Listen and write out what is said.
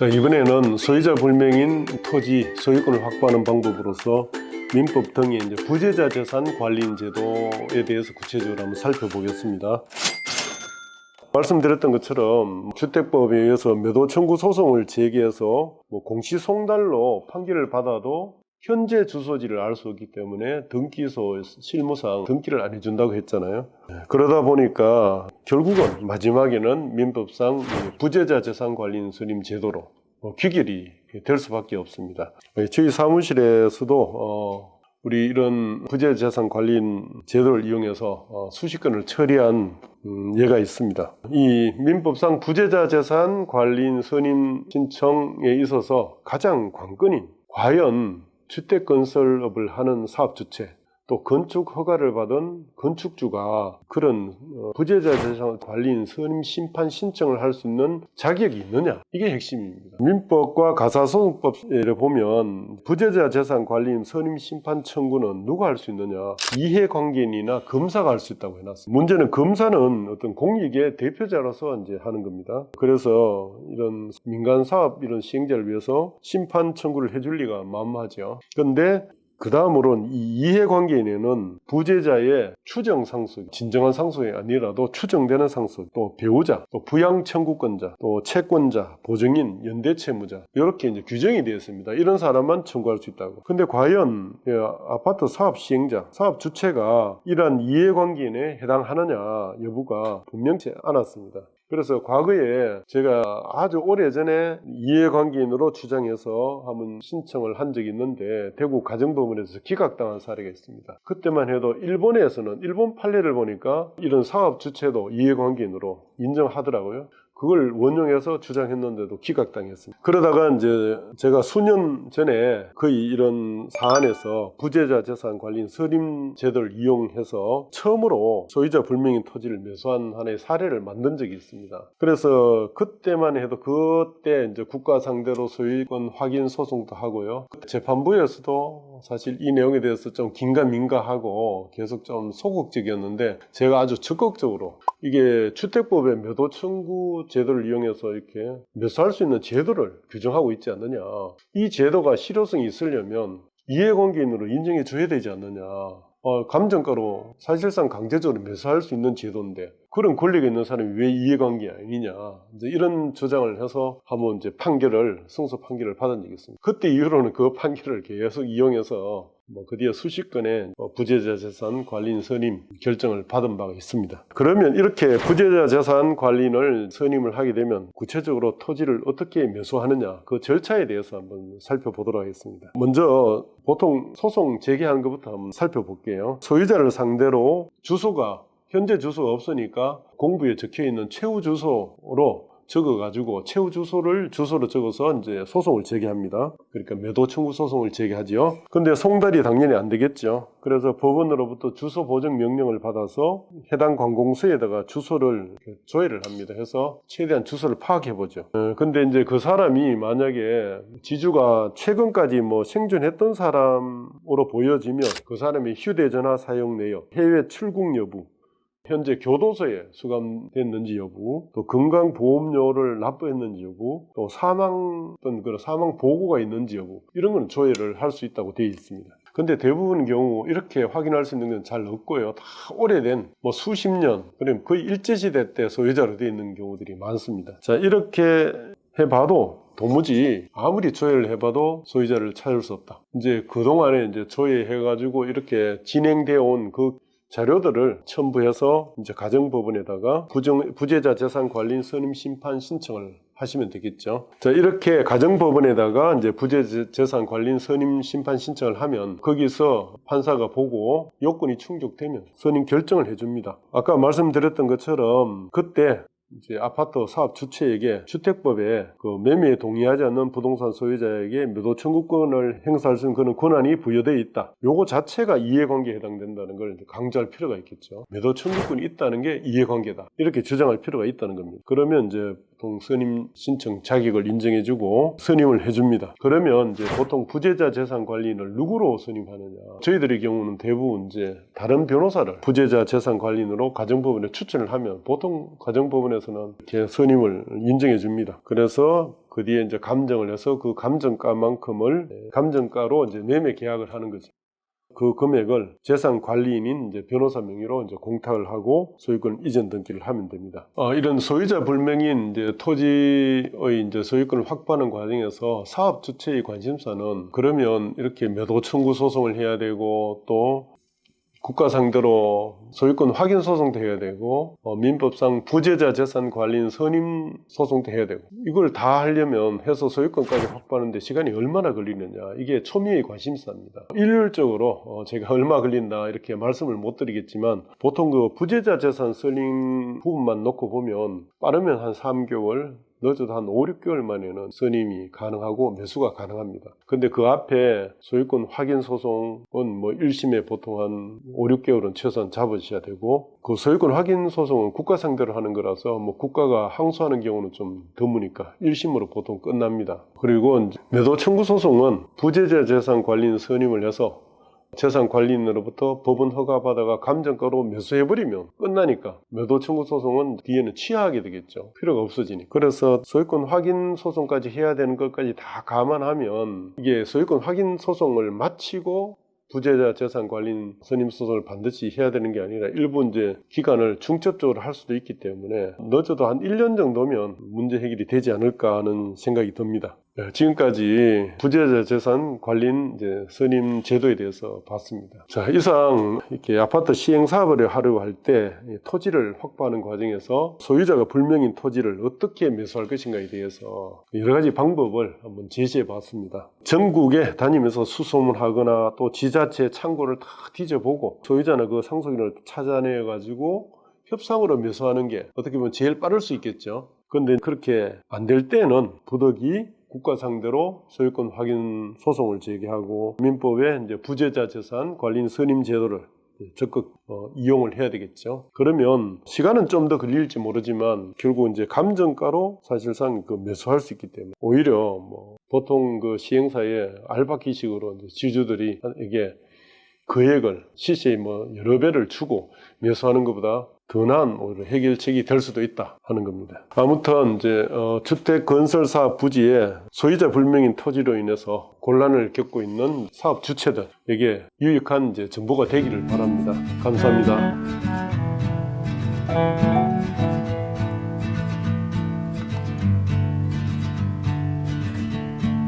자, 이번에는 소유자 불명인 토지 소유권을 확보하는 방법으로서 민법 등의 이제 부재자 재산 관리인 제도에 대해서 구체적으로 한번 살펴보겠습니다. 말씀드렸던 것처럼 주택법에 의해서 매도 청구 소송을 제기해서 뭐 공시송달로 판결을 받아도 현재 주소지를 알 수 없기 때문에 등기소 실무상 등기를 안 해준다고 했잖아요. 그러다 보니까 결국은 마지막에는 민법상 이 부재자 재산 관리인 선임 제도로 어, 귀결이 될 수밖에 없습니다. 저희 사무실에서도 어, 우리 이런 부재자 재산 관리인 제도를 이용해서 어, 수십 건을 처리한 음, 예가 있습니다. 이 민법상 부재자 재산 관리인 선임 신청에 있어서 가장 관건인 과연 주택 건설업을 하는 사업 주체 또 건축 허가를 받은 건축주가 그런 어, 부재자 재산 관리인 선임 심판 신청을 할 수 있는 자격이 있느냐 이게 핵심입니다. 민법과 가사소송법에 보면 부재자 재산 관리인 선임 심판 청구는 누가 할 수 있느냐 이해관계인이나 검사가 할 수 있다고 해놨습니다. 문제는 검사는 어떤 공익의 대표자로서 이제 하는 겁니다. 그래서 이런 민간 사업 이런 시행자를 위해서 심판 청구를 해줄 리가 만무하죠. 그런데 그 다음으로는 이 이해관계인에는 부재자의 추정 상속, 진정한 상속이 아니라도 추정되는 상속, 또 배우자, 또 부양 청구권자, 또 채권자, 보증인, 연대 채무자 이렇게 이제 규정이 되어 있습니다. 이런 사람만 청구할 수 있다고. 근데 과연 이 아파트 사업 시행자, 사업 주체가 이러한 이해관계인에 해당하느냐 여부가 분명치 않았습니다. 그래서 과거에 제가 아주 오래전에 이해관계인으로 주장해서 한번 신청을 한 적이 있는데 대구 가정법원에서 기각당한 사례가 있습니다. 그때만 해도 일본에서는 일본 판례를 보니까 이런 사업 주체도 이해관계인으로 인정하더라고요. 그걸 원용해서 주장했는데도 기각당했습니다. 그러다가 이제 제가 수년 전에 거의 이런 사안에서 부재자 재산 관리인 서림 제도를 이용해서 처음으로 소유자 불명인 토지를 매수한 하나의 사례를 만든 적이 있습니다. 그래서 그때만 해도 그때 이제 국가 상대로 소유권 확인 소송도 하고요. 재판부에서도 사실 이 내용에 대해서 좀 긴가민가하고 계속 좀 소극적이었는데 제가 아주 적극적으로 이게 주택법의 매도 청구 제도를 이용해서 이렇게 매수할 수 있는 제도를 규정하고 있지 않느냐. 이 제도가 실효성이 있으려면 이해관계인으로 인정해 줘야 되지 않느냐. 어, 감정가로 사실상 강제적으로 매수할 수 있는 제도인데 그런 권리가 있는 사람이 왜 이해관계 아니냐 이제 이런 주장을 해서 한번 이제 판결을 승소 판결을 받은 적이 있습니다. 그때 이후로는 그 판결을 계속 이용해서 뭐그 뒤에 수십 건의 뭐 부재자 재산 관리인 선임 결정을 받은 바가 있습니다. 그러면 이렇게 부재자 재산 관리인을 선임을 하게 되면 구체적으로 토지를 어떻게 매수하느냐 그 절차에 대해서 한번 살펴보도록 하겠습니다. 먼저 보통 소송 제기하는 것부터 한번 살펴볼게요. 소유자를 상대로 주소가 현재 주소가 없으니까 공부에 적혀 있는 최후 주소로 적어가지고 최후 주소를 주소로 적어서 이제 소송을 제기합니다. 그러니까 매도 청구 소송을 제기하지요. 근데 송달이 당연히 안 되겠죠. 그래서 법원으로부터 주소 보정 명령을 받아서 해당 관공서에다가 주소를 조회를 합니다. 해서 최대한 주소를 파악해 보죠. 어, 근데 이제 그 사람이 만약에 지주가 최근까지 뭐 생존했던 사람으로 보여지면 그 사람의 휴대전화 사용 내역, 해외 출국 여부, 현재 교도소에 수감됐는지 여부, 또 건강보험료를 납부했는지 여부, 또 사망 어떤 그런 사망 보고가 있는지 여부 이런 건 조회를 할 수 있다고 되어 있습니다. 근데 대부분 경우 이렇게 확인할 수 있는 건 잘 없고요. 다 오래된 뭐 수십 년, 그럼 거의 일제시대 때 소유자로 되어 있는 경우들이 많습니다. 자, 이렇게 해봐도 도무지 아무리 조회를 해봐도 소유자를 찾을 수 없다. 이제 그동안에 이제 조회해가지고 이렇게 진행되어 온 그 자료들을 첨부해서 이제 가정법원에다가 부정, 부재자 재산 관리인 선임 심판 신청을 하시면 되겠죠. 자, 이렇게 가정법원에다가 이제 부재 재산 관리인 선임 심판 신청을 하면 거기서 판사가 보고 요건이 충족되면 선임 결정을 해줍니다. 아까 말씀드렸던 것처럼 그때 이제 아파트 사업 주체에게 주택법에 그 매매에 동의하지 않는 부동산 소유자에게 매도 청구권을 행사할 수 있는 그런 권한이 부여되어 있다. 요거 자체가 이해관계에 해당된다는 걸 강조할 필요가 있겠죠. 매도 청구권이 있다는 게 이해관계다. 이렇게 주장할 필요가 있다는 겁니다. 그러면 이제 보통 선임 신청 자격을 인정해주고 선임을 해줍니다. 그러면 이제 보통 부재자 재산 관리인을 누구로 선임하느냐? 저희들의 경우는 대부분 이제 다른 변호사를 부재자 재산 관리인으로 가정법원에 추천을 하면 보통 가정법원에서는 이렇게 선임을 인정해줍니다. 그래서 그 뒤에 이제 감정을 해서 그 감정가만큼을 감정가로 이제 매매 계약을 하는 거죠. 그 금액을 재산 관리인인 이제 변호사 명의로 이제 공탁을 하고 소유권 이전 등기를 하면 됩니다. 어, 이런 소유자 불명인 이제 토지의 이제 소유권을 확보하는 과정에서 사업 주체의 관심사는 그러면 이렇게 매도 청구 소송을 해야 되고 또 국가 상대로 소유권 확인 소송도 해야 되고 어, 민법상 부재자 재산 관리인 선임 소송도 해야 되고 이걸 다 하려면 해서 소유권까지 확보하는데 시간이 얼마나 걸리느냐 이게 초미의 관심사입니다. 일률적으로 어, 제가 얼마 걸린다 이렇게 말씀을 못 드리겠지만 보통 그 부재자 재산 선임 부분만 놓고 보면 빠르면 한 3개월 늦어도 한 5, 6개월 만에는 선임이 가능하고 매수가 가능합니다. 근데 그 앞에 소유권 확인 소송은 뭐 1심에 보통 한 5, 6개월은 최소한 잡으셔야 되고 그 소유권 확인 소송은 국가 상대로 하는 거라서 뭐 국가가 항소하는 경우는 좀 드무니까 1심으로 보통 끝납니다. 그리고 매도 청구 소송은 부재자 재산 관리인 선임을 해서 재산 관리인으로부터 법원 허가받아가 감정가로 매수해버리면 끝나니까 매도 청구 소송은 뒤에는 취하게 되겠죠. 필요가 없어지니. 그래서 소유권 확인 소송까지 해야 되는 것까지 다 감안하면 이게 소유권 확인 소송을 마치고 부재자 재산 관리인 선임 소송을 반드시 해야 되는 게 아니라 일부 이제 기간을 중첩적으로 할 수도 있기 때문에 늦어도 한 1년 정도면 문제 해결이 되지 않을까 하는 생각이 듭니다. 네, 지금까지 부재자 재산 관리인 선임 제도에 대해서 봤습니다. 자, 이상 이렇게 아파트 시행 사업을 하려고 할 때 토지를 확보하는 과정에서 소유자가 불명인 토지를 어떻게 매수할 것인가에 대해서 여러 가지 방법을 한번 제시해 봤습니다. 전국에 다니면서 수소문하거나 또 지자체 창고를 다 뒤져보고 소유자나 그 상속인을 찾아내 가지고 협상으로 매수하는 게 어떻게 보면 제일 빠를 수 있겠죠. 그런데 그렇게 안 될 때는 부득이 국가 상대로 소유권 확인 소송을 제기하고 민법에 이제 부재자 재산 관리인 선임 제도를 적극 어, 이용을 해야 되겠죠. 그러면 시간은 좀 더 걸릴지 모르지만 결국 이제 감정가로 사실상 그 매수할 수 있기 때문에 오히려 뭐 보통 그 시행사에 알바기식으로 지주들이 이게 금액을 시세에 뭐 여러 배를 주고 매수하는 것보다 더 나은 오히려 해결책이 될 수도 있다 하는 겁니다. 아무튼 이제 어, 주택 건설 사업 부지에 소유자 불명인 토지로 인해서 곤란을 겪고 있는 사업 주체들에게 유익한 이제 정보가 되기를 바랍니다. 감사합니다.